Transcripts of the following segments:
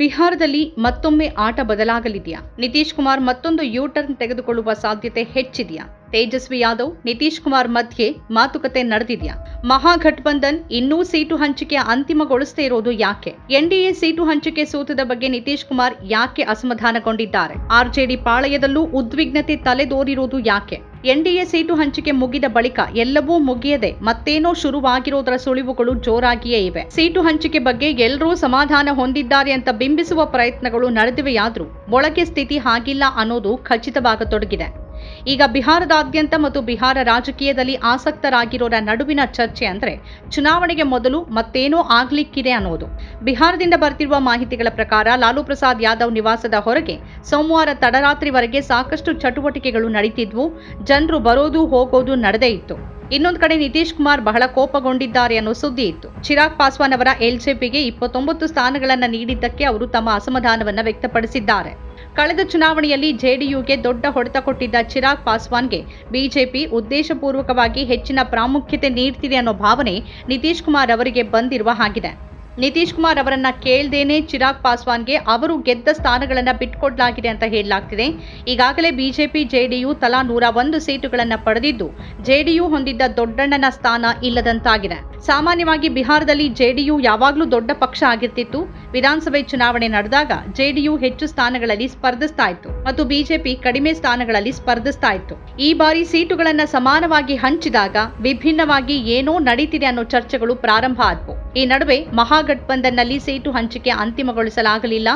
ಬಿಹಾರದಲ್ಲಿ ಮತ್ತೊಮ್ಮೆ ಆಟ ಬದಲಾಗಲಿದೆಯಾ? ನಿತೀಶ್ ಕುಮಾರ್ ಮತ್ತೊಂದು ಯೂ ಟರ್ನ್ ತೆಗೆದುಕೊಳ್ಳುವ ಸಾಧ್ಯತೆ ಹೆಚ್ಚಿದೆಯಾ? ತೇಜಸ್ವಿ ಯಾದವ್, ನಿತೀಶ್ ಕುಮಾರ್ ಮಧ್ಯೆ ಮಾತುಕತೆ ನಡೆದಿದೆಯಾ? ಮಹಾಗಠಬಂಧನ್ ಇನ್ನೂ ಸೀಟು ಹಂಚಿಕೆ ಅಂತಿಮಗೊಳಿಸದೇ ಇರೋದು ಯಾಕೆ? ಎನ್ಡಿಎ ಸೀಟು ಹಂಚಿಕೆ ಸೂತ್ರದ ಬಗ್ಗೆ ನಿತೀಶ್ ಕುಮಾರ್ ಯಾಕೆ ಅಸಮಾಧಾನಗೊಂಡಿದ್ದಾರೆ? ಆರ್ಜೆಡಿ ಪಾಳಯದಲ್ಲೂ ಉದ್ವಿಗ್ನತೆ ತಲೆದೋರಿರುವುದು ಯಾಕೆ? ಎನ್ಡಿಎ ಸೀಟು ಹಂಚಿಕೆ ಮುಗಿದ ಬಳಿಕ ಎಲ್ಲವೂ ಮುಗಿಯದೆ ಮತ್ತೇನೋ ಶುರುವಾಗಿರೋದರ ಸುಳಿವುಗಳು ಜೋರಾಗಿಯೇ ಇವೆ. ಸೀಟು ಹಂಚಿಕೆ ಬಗ್ಗೆ ಎಲ್ಲರೂ ಸಮಾಧಾನ ಹೊಂದಿದ್ದಾರೆ ಅಂತ ಬಿಂಬಿಸುವ ಪ್ರಯತ್ನಗಳು ನಡೆದಿವೆಯಾದರೂ ಒಳಗೆ ಸ್ಥಿತಿ ಹಾಗಿಲ್ಲ ಅನ್ನೋದು ಖಚಿತವಾಗತೊಡಗಿದೆ. ಈಗ ಬಿಹಾರದಾದ್ಯಂತ ಮತ್ತು ಬಿಹಾರ ರಾಜಕೀಯದಲ್ಲಿ ಆಸಕ್ತರಾಗಿರೋರ ನಡುವಿನ ಚರ್ಚೆ ಅಂದ್ರೆ ಚುನಾವಣೆಗೆ ಮೊದಲು ಮತ್ತೇನೋ ಆಗ್ಲಿಕ್ಕಿದೆ ಅನ್ನೋದು. ಬಿಹಾರದಿಂದ ಬರ್ತಿರುವ ಮಾಹಿತಿಗಳ ಪ್ರಕಾರ ಲಾಲು ಪ್ರಸಾದ್ ಯಾದವ್ ನಿವಾಸದ ಹೊರಗೆ ಸೋಮವಾರ ತಡರಾತ್ರಿವರೆಗೆ ಸಾಕಷ್ಟು ಚಟುವಟಿಕೆಗಳು ನಡೀತಿದ್ವು. ಜನರು ಬರೋದು ಹೋಗೋದು ನಡೆದೇ ಇತ್ತು. ಇನ್ನೊಂದು ಕಡೆ ನಿತೀಶ್ ಕುಮಾರ್ ಬಹಳ ಕೋಪಗೊಂಡಿದ್ದಾರೆ ಅನ್ನೋ ಸುದ್ದಿ ಇತ್ತು. ಚಿರಾಗ್ ಪಾಸ್ವಾನ್ ಅವರ ಎಲ್ಜೆಪಿಗೆ ಇಪ್ಪತ್ತೊಂಬತ್ತು ಸ್ಥಾನಗಳನ್ನು ನೀಡಿದ್ದಕ್ಕೆ ಅವರು ತಮ್ಮ ಅಸಮಾಧಾನವನ್ನು ವ್ಯಕ್ತಪಡಿಸಿದ್ದಾರೆ. ಕಳೆದ ಚುನಾವಣೆಯಲ್ಲಿ ಜೆಡಿಯುಗೆ ದೊಡ್ಡ ಹೊಡೆತ ಕೊಟ್ಟಿದ್ದ ಚಿರಾಗ್ ಪಾಸ್ವಾನ್ಗೆ ಬಿಜೆಪಿ ಉದ್ದೇಶಪೂರ್ವಕವಾಗಿ ಹೆಚ್ಚಿನ ಪ್ರಾಮುಖ್ಯತೆ ನೀಡ್ತಿದೆ ಅನ್ನೋ ಭಾವನೆ ನಿತೀಶ್ ಕುಮಾರ್ ಅವರಿಗೆ ಬಂದಿರುವ ಹಾಗಿದೆ. ನಿತೀಶ್ ಕುಮಾರ್ ಅವರನ್ನ ಕೇಳ್ದೇನೆ ಚಿರಾಗ್ ಪಾಸ್ವಾನ್ಗೆ ಅವರು ಗೆದ್ದ ಸ್ಥಾನಗಳನ್ನು ಬಿಟ್ಕೊಡ್ಲಾಗಿದೆ ಅಂತ ಹೇಳಲಾಗ್ತಿದೆ. ಈಗಾಗಲೇ ಬಿಜೆಪಿ, ಜೆಡಿಯು ತಲಾ ನೂರ ಒಂದು ಸೀಟುಗಳನ್ನು ಪಡೆದಿದ್ದು, ಜೆಡಿಯು ಹೊಂದಿದ್ದ ದೊಡ್ಡಣ್ಣನ ಸ್ಥಾನ ಇಲ್ಲದಂತಾಗಿದೆ. ಸಾಮಾನ್ಯವಾಗಿ ಬಿಹಾರದಲ್ಲಿ ಜೆಡಿಯು ಯಾವಾಗಲೂ ದೊಡ್ಡ ಪಕ್ಷ ಆಗಿರ್ತಿತ್ತು. ವಿಧಾನಸಭೆ ಚುನಾವಣೆ ನಡೆದಾಗ ಜೆಡಿಯು ಹೆಚ್ಚು ಸ್ಥಾನಗಳಲ್ಲಿ ಸ್ಪರ್ಧಿಸ್ತಾ ಇತ್ತು ಮತ್ತು ಬಿಜೆಪಿ ಕಡಿಮೆ ಸ್ಥಾನಗಳಲ್ಲಿ ಸ್ಪರ್ಧಿಸ್ತಾ ಇತ್ತು. ಈ ಬಾರಿ ಸೀಟುಗಳನ್ನು ಸಮಾನವಾಗಿ ಹಂಚಿದಾಗ ವಿಭಿನ್ನವಾಗಿ ಏನೋ ನಡೀತಿದೆ ಅನ್ನೋ ಚರ್ಚೆಗಳು ಪ್ರಾರಂಭ ಆದವು. ಈ ನಡುವೆ ಮಹಾಗಠಬಂಧನ್ನಲ್ಲಿ ಸೀಟು ಹಂಚಿಕೆ ಅಂತಿಮಗೊಳಿಸಲಾಗಲಿಲ್ಲ.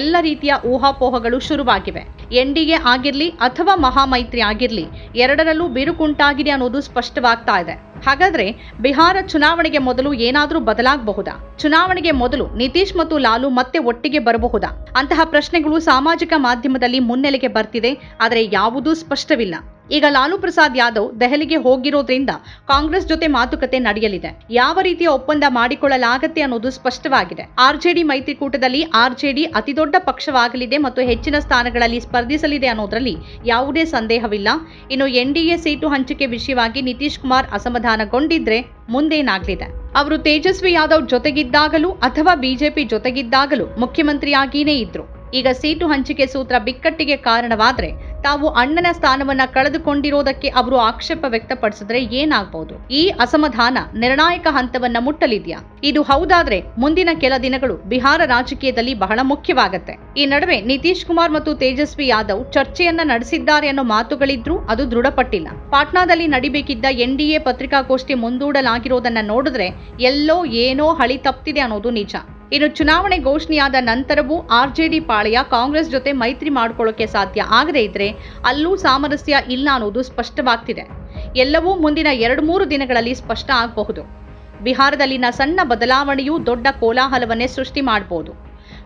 ಎಲ್ಲ ರೀತಿಯ ಊಹಾಪೋಹಗಳು ಶುರುವಾಗಿವೆ. ಎನ್ಡಿಎ ಆಗಿರಲಿ ಅಥವಾ ಮಹಾಮೈತ್ರಿ ಆಗಿರಲಿ, ಎರಡರಲ್ಲೂ ಬಿರುಕುಂಟಾಗಿದೆ ಅನ್ನೋದು ಸ್ಪಷ್ಟವಾಗ್ತಾ ಇದೆ. ಹಾಗಾದ್ರೆ ಬಿಹಾರ ಚುನಾವಣೆಗೆ ಮೊದಲು ಏನಾದರೂ ಬದಲಾಗಬಹುದಾ? ಚುನಾವಣೆಗೆ ಮೊದಲು ನಿತೀಶ್ ಮತ್ತು ಲಾಲು ಮತ್ತೆ ಒಟ್ಟಿಗೆ ಬರಬಹುದಾ? ಅಂತಹ ಪ್ರಶ್ನೆಗಳು ಸಾಮಾಜಿಕ ಮಾಧ್ಯಮದಲ್ಲಿ ಮುನ್ನೆಲೆಗೆ ಬರ್ತಿದೆ, ಆದರೆ ಯಾವುದೂ ಸ್ಪಷ್ಟವಿಲ್ಲ. ಈಗ ಲಾಲು ಪ್ರಸಾದ್ ಯಾದವ್ ದೆಹಲಿಗೆ ಹೋಗಿರೋದ್ರಿಂದ ಕಾಂಗ್ರೆಸ್ ಜೊತೆ ಮಾತುಕತೆ ನಡೆಯಲಿದೆ. ಯಾವ ರೀತಿಯ ಒಪ್ಪಂದ ಮಾಡಿಕೊಳ್ಳಲಾಗತ್ತೆ ಅನ್ನೋದು ಸ್ಪಷ್ಟವಾಗಿದೆ. ಆರ್ಜೆಡಿ ಮೈತ್ರಿಕೂಟದಲ್ಲಿ ಆರ್ಜೆಡಿ ಅತಿದೊಡ್ಡ ಪಕ್ಷವಾಗಲಿದೆ ಮತ್ತು ಹೆಚ್ಚಿನ ಸ್ಥಾನಗಳಲ್ಲಿ ಸ್ಪರ್ಧಿಸಲಿದೆ ಅನ್ನೋದರಲ್ಲಿ ಯಾವುದೇ ಸಂದೇಹವಿಲ್ಲ. ಇನ್ನು ಎನ್ಡಿಎ ಸೀಟು ಹಂಚಿಕೆ ವಿಷಯವಾಗಿ ನಿತೀಶ್ ಕುಮಾರ್ ಅಸಮಾಧಾನಗೊಂಡಿದ್ರೆ ಮುಂದೇನಾಗಲಿದೆ? ಅವರು ತೇಜಸ್ವಿ ಯಾದವ್ ಜೊತೆಗಿದ್ದಾಗಲೂ ಅಥವಾ ಬಿಜೆಪಿ ಜೊತೆಗಿದ್ದಾಗಲೂ ಮುಖ್ಯಮಂತ್ರಿಯಾಗಿಯೇ ಇದ್ರು. ಈಗ ಸೀಟು ಹಂಚಿಕೆ ಸೂತ್ರ ಬಿಕ್ಕಟ್ಟಿಗೆ ಕಾರಣವಾದ್ರೆ ತಾವು ಅಣ್ಣನ ಸ್ಥಾನವನ್ನ ಕಳೆದುಕೊಂಡಿರೋದಕ್ಕೆ ಅವರು ಆಕ್ಷೇಪ ವ್ಯಕ್ತಪಡಿಸಿದ್ರೆ ಏನಾಗಬಹುದು ಈ ಅಸಮಾಧಾನ ನಿರ್ಣಾಯಕ ಹಂತವನ್ನ ಮುಟ್ಟಲಿದೆಯಾ? ಇದು ಹೌದಾದ್ರೆ ಮುಂದಿನ ಕೆಲ ದಿನಗಳು ಬಿಹಾರ ರಾಜಕೀಯದಲ್ಲಿ ಬಹಳ ಮುಖ್ಯವಾಗತ್ತೆ. ಈ ನಡುವೆ ನಿತೀಶ್ ಕುಮಾರ್ ಮತ್ತು ತೇಜಸ್ವಿ ಯಾದವ್ ಚರ್ಚೆಯನ್ನ ನಡೆಸಿದ್ದಾರೆ ಅನ್ನೋ ಮಾತುಗಳಿದ್ರೂ ಅದು ದೃಢಪಟ್ಟಿಲ್ಲ. ಪಾಟ್ನಾದಲ್ಲಿ ನಡಿಬೇಕಿದ್ದ ಎನ್ಡಿಎ ಪತ್ರಿಕಾಗೋಷ್ಠಿ ಮುಂದೂಡಲಾಗಿರೋದನ್ನ ನೋಡಿದ್ರೆ ಎಲ್ಲೋ ಏನೋ ಹಳಿ ತಪ್ಪಿದೆ ಅನ್ನೋದು ನಿಜ. ಇನ್ನು ಚುನಾವಣೆ ಘೋಷಣೆಯಾದ ನಂತರವೂ ಆರ್ಜೆಡಿ ಪಾಳೆಯ ಕಾಂಗ್ರೆಸ್ ಜೊತೆ ಮೈತ್ರಿ ಮಾಡಿಕೊಳ್ಳೋಕೆ ಸಾಧ್ಯ ಆಗದೇ ಇದ್ರೆ ಅಲ್ಲೂ ಸಾಮರಸ್ಯ ಇಲ್ಲ ಅನ್ನೋದು ಸ್ಪಷ್ಟವಾಗ್ತಿದೆ. ಎಲ್ಲವೂ ಮುಂದಿನ ಎರಡು ಮೂರು ದಿನಗಳಲ್ಲಿ ಸ್ಪಷ್ಟ ಆಗಬಹುದು. ಬಿಹಾರದಲ್ಲಿನ ಸಣ್ಣ ಬದಲಾವಣೆಯೂ ದೊಡ್ಡ ಕೋಲಾಹಲವನ್ನೇ ಸೃಷ್ಟಿ ಮಾಡಬಹುದು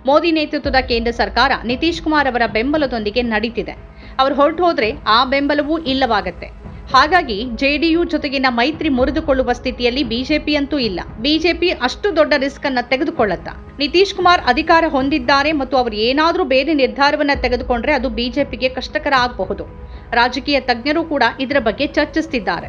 ಮೋದಿ ನೇತೃತ್ವದ ಕೇಂದ್ರ ಸರ್ಕಾರ ನಿತೀಶ್ ಕುಮಾರ್ ಅವರ ಬೆಂಬಲದೊಂದಿಗೆ ನಡೀತಿದೆ. ಅವರು ಹೊರಟು ಹೋದ್ರೆ ಆ ಬೆಂಬಲವೂ ಇಲ್ಲವಾಗತ್ತೆ. ಹಾಗಾಗಿ ಜೆಡಿಯು ಜೊತೆಗಿನ ಮೈತ್ರಿ ಮುರಿದುಕೊಳ್ಳುವ ಸ್ಥಿತಿಯಲ್ಲಿ ಬಿಜೆಪಿ ಅಂತೂ ಇಲ್ಲ. ಬಿಜೆಪಿ ಅಷ್ಟು ದೊಡ್ಡ ರಿಸ್ಕ್ ಅನ್ನ ತೆಗೆದುಕೊಳ್ಳುತ್ತಾ? ನಿತೀಶ್ ಕುಮಾರ್ ಅಧಿಕಾರ ಹೊಂದಿದ್ದಾರೆ ಮತ್ತು ಅವರು ಏನಾದರೂ ಬೇರೆ ನಿರ್ಧಾರವನ್ನ ತೆಗೆದುಕೊಂಡ್ರೆ ಅದು ಬಿಜೆಪಿಗೆ ಕಷ್ಟಕರ ಆಗಬಹುದು. ರಾಜಕೀಯ ತಜ್ಞರು ಕೂಡ ಇದರ ಬಗ್ಗೆ ಚರ್ಚಿಸುತ್ತಿದ್ದಾರೆ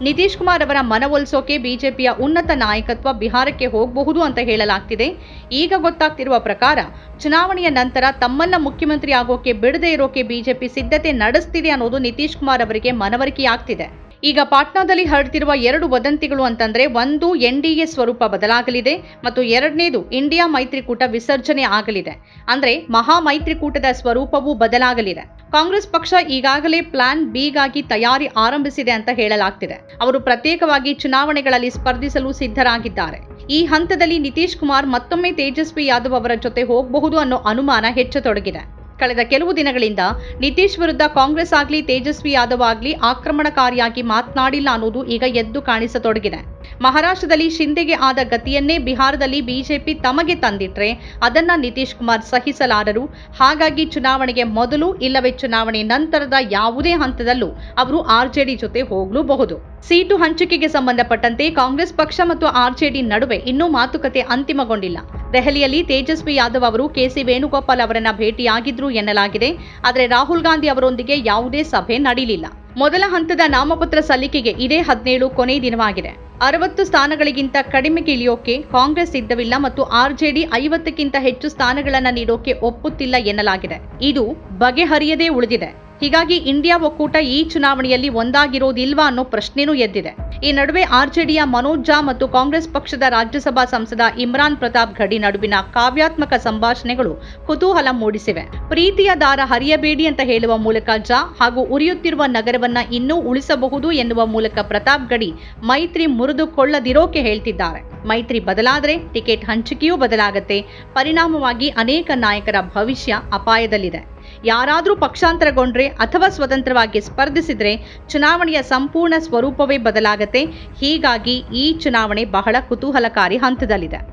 ನಿತೀಶ್ ಕುಮಾರ್ ಅವರ ಮನವೊಲಿಸೋಕೆ ಬಿಜೆಪಿಯ ಉನ್ನತ ನಾಯಕತ್ವ ಬಿಹಾರಕ್ಕೆ ಹೋಗಬಹುದು ಅಂತ ಹೇಳಲಾಗ್ತಿದೆ. ಈಗ ಗೊತ್ತಾಗ್ತಿರುವ ಪ್ರಕಾರ, ಚುನಾವಣೆಯ ನಂತರ ತಮ್ಮನ್ನ ಮುಖ್ಯಮಂತ್ರಿ ಆಗೋಕೆ ಬಿಡದೇ ಇರೋಕೆ ಬಿಜೆಪಿ ಸಿದ್ಧತೆ ನಡೆಸ್ತಿದೆ ಅನ್ನೋದು ನಿತೀಶ್ ಕುಮಾರ್ ಅವರಿಗೆ ಮನವರಿಕೆಯಾಗ್ತಿದೆ. ಈಗ ಪಾಟ್ನಾದಲ್ಲಿ ಹರಡ್ತಿರುವ ಎರಡು ವದಂತಿಗಳು ಅಂತಂದ್ರೆ, ಒಂದು ಎ ಸ್ವರೂಪ ಬದಲಾಗಲಿದೆ ಮತ್ತು ಎರಡನೇದು ಇಂಡಿಯಾ ಮೈತ್ರಿಕೂಟ ವಿಸರ್ಜನೆ ಆಗಲಿದೆ. ಅಂದ್ರೆ ಮಹಾ ಮೈತ್ರಿಕೂಟದ ಸ್ವರೂಪವೂ ಬದಲಾಗಲಿದೆ. ಕಾಂಗ್ರೆಸ್ ಪಕ್ಷ ಈಗಾಗಲೇ ಪ್ಲಾನ್ ಬಿಗಾಗಿ ತಯಾರಿ ಆರಂಭಿಸಿದೆ ಅಂತ ಹೇಳಲಾಗ್ತಿದೆ. ಅವರು ಪ್ರತ್ಯೇಕವಾಗಿ ಚುನಾವಣೆಗಳಲ್ಲಿ ಸ್ಪರ್ಧಿಸಲು ಸಿದ್ಧರಾಗಿದ್ದಾರೆ. ಈ ಹಂತದಲ್ಲಿ ನಿತೀಶ್ ಕುಮಾರ್ ಮತ್ತೊಮ್ಮೆ ತೇಜಸ್ವಿ ಯಾದವ್ ಅವರ ಜೊತೆ ಹೋಗಬಹುದು ಅನ್ನೋ ಅನುಮಾನ ಹೆಚ್ಚತೊಡಗಿದೆ. ಕಳೆದ ಕೆಲವು ದಿನಗಳಿಂದ ನಿತೀಶ್ ವಿರುದ್ಧ ಕಾಂಗ್ರೆಸ್ ಆಗ್ಲಿ, ತೇಜಸ್ವಿ ಯಾದವ್ ಆಗ್ಲಿ ಆಕ್ರಮಣಕಾರಿಯಾಗಿ ಮಾತನಾಡಿಲ್ಲ ಅನ್ನೋದು ಈಗ ಎದ್ದು ಕಾಣಿಸತೊಡಗಿದೆ. ಮಹಾರಾಷ್ಟ್ರದಲ್ಲಿ ಶಿಂದೆಗೆ ಆದ ಗತಿಯನ್ನೇ ಬಿಹಾರದಲ್ಲಿ ಬಿಜೆಪಿ ತಮಗೆ ತಂದಿಟ್ರೆ ಅದನ್ನ ನಿತೀಶ್ ಕುಮಾರ್ ಸಹಿಸಲಾರರು. ಹಾಗಾಗಿ ಚುನಾವಣೆಗೆ ಮೊದಲು ಇಲ್ಲವೇ ಚುನಾವಣೆ ನಂತರದ ಯಾವುದೇ ಹಂತದಲ್ಲೂ ಅವರು ಆರ್ಜೆಡಿ ಜೊತೆ ಹೋಗಲೂಬಹುದು. ಸೀಟು ಹಂಚಿಕೆಗೆ ಸಂಬಂಧಪಟ್ಟಂತೆ ಕಾಂಗ್ರೆಸ್ ಪಕ್ಷ ಮತ್ತು ಆರ್ಜೆಡಿ ನಡುವೆ ಇನ್ನೂ ಮಾತುಕತೆ ಅಂತಿಮಗೊಂಡಿಲ್ಲ. ದೆಹಲಿಯಲ್ಲಿ ತೇಜಸ್ವಿ ಯಾದವ್ ಅವರು ಕೆಸಿ ವೇಣುಗೋಪಾಲ್ ಅವರನ್ನ ಭೇಟಿಯಾಗಿದ್ರು ಎನ್ನಲಾಗಿದೆ. ಆದರೆ ರಾಹುಲ್ ಗಾಂಧಿ ಅವರೊಂದಿಗೆ ಯಾವುದೇ ಸಭೆ ನಡೆಯಲಿಲ್ಲ ಮೊದಲ ಹಂತದ ನಾಮಪತ್ರ ಸಲ್ಲಿಕೆಗೆ ಇದೇ ಹದಿನೇಳು ಕೊನೆ ದಿನವಾಗಿದೆ. ಅರವತ್ತು ಸ್ಥಾನಗಳಿಗಿಂತ ಕಡಿಮೆಗೆ ಇಳಿಯೋಕೆ ಕಾಂಗ್ರೆಸ್ ಸಿದ್ಧವಿಲ್ಲ ಮತ್ತು ಆರ್ಜೆಡಿ ಐವತ್ತಕ್ಕಿಂತ ಹೆಚ್ಚು ಸ್ಥಾನಗಳನ್ನು ನೀಡೋಕೆ ಒಪ್ಪುತ್ತಿಲ್ಲ ಎನ್ನಲಾಗಿದೆ. ಇದು ಬಗೆಹರಿಯದೇ ಉಳಿದಿದೆ. ಹೀಗಾಗಿ ಇಂಡಿಯಾ ಒಕ್ಕೂಟ ಈ ಚುನಾವಣೆಯಲ್ಲಿ ಒಂದಾಗಿರೋದಿಲ್ವಾ ಅನ್ನೋ ಪ್ರಶ್ನೆನೂ ಎದ್ದಿದೆ. ಈ ನಡುವೆ ಆರ್ಜೆಡಿಯ ಮನೋಜ್ ಝಾ ಮತ್ತು ಕಾಂಗ್ರೆಸ್ ಪಕ್ಷದ ರಾಜ್ಯಸಭಾ ಸಂಸದ ಇಮ್ರಾನ್ ಪ್ರತಾಪ್ ಘಡಿ ನಡುವಿನ ಕಾವ್ಯಾತ್ಮಕ ಸಂಭಾಷಣೆಗಳು ಕುತೂಹಲ ಮೂಡಿಸಿವೆ. ಪ್ರೀತಿಯ ದಾರ ಹರಿಯಬೇಡಿ ಅಂತ ಹೇಳುವ ಮೂಲಕ ಜಾ ಹಾಗೂ ಉರಿಯುತ್ತಿರುವ ನಗರವನ್ನ ಇನ್ನೂ ಉಳಿಸಬಹುದು ಎನ್ನುವ ಮೂಲಕ ಪ್ರತಾಪ್ ಗಡಿ ಮೈತ್ರಿ ಮುರಿದುಕೊಳ್ಳದಿರೋಕೆ ಹೇಳ್ತಿದ್ದಾರೆ. ಮೈತ್ರಿ ಬದಲಾದರೆ ಟಿಕೆಟ್ ಹಂಚಿಕೆಯೂ ಬದಲಾಗತ್ತೆ. ಪರಿಣಾಮವಾಗಿ ಅನೇಕ ನಾಯಕರ ಭವಿಷ್ಯ ಅಪಾಯದಲ್ಲಿದೆ. ಯಾರಾದರೂ ಪಕ್ಷಾಂತರಗೊಂಡ್ರೆ ಅಥವಾ ಸ್ವತಂತ್ರವಾಗಿ ಸ್ಪರ್ಧಿಸಿದರೆ ಚುನಾವಣೆಯ ಸಂಪೂರ್ಣ ಸ್ವರೂಪವೇ ಬದಲಾಗತ್ತೆ. ಹೀಗಾಗಿ ಈ ಚುನಾವಣೆ ಬಹಳ ಕುತೂಹಲಕಾರಿ ಹಂತದಲ್ಲಿದೆ.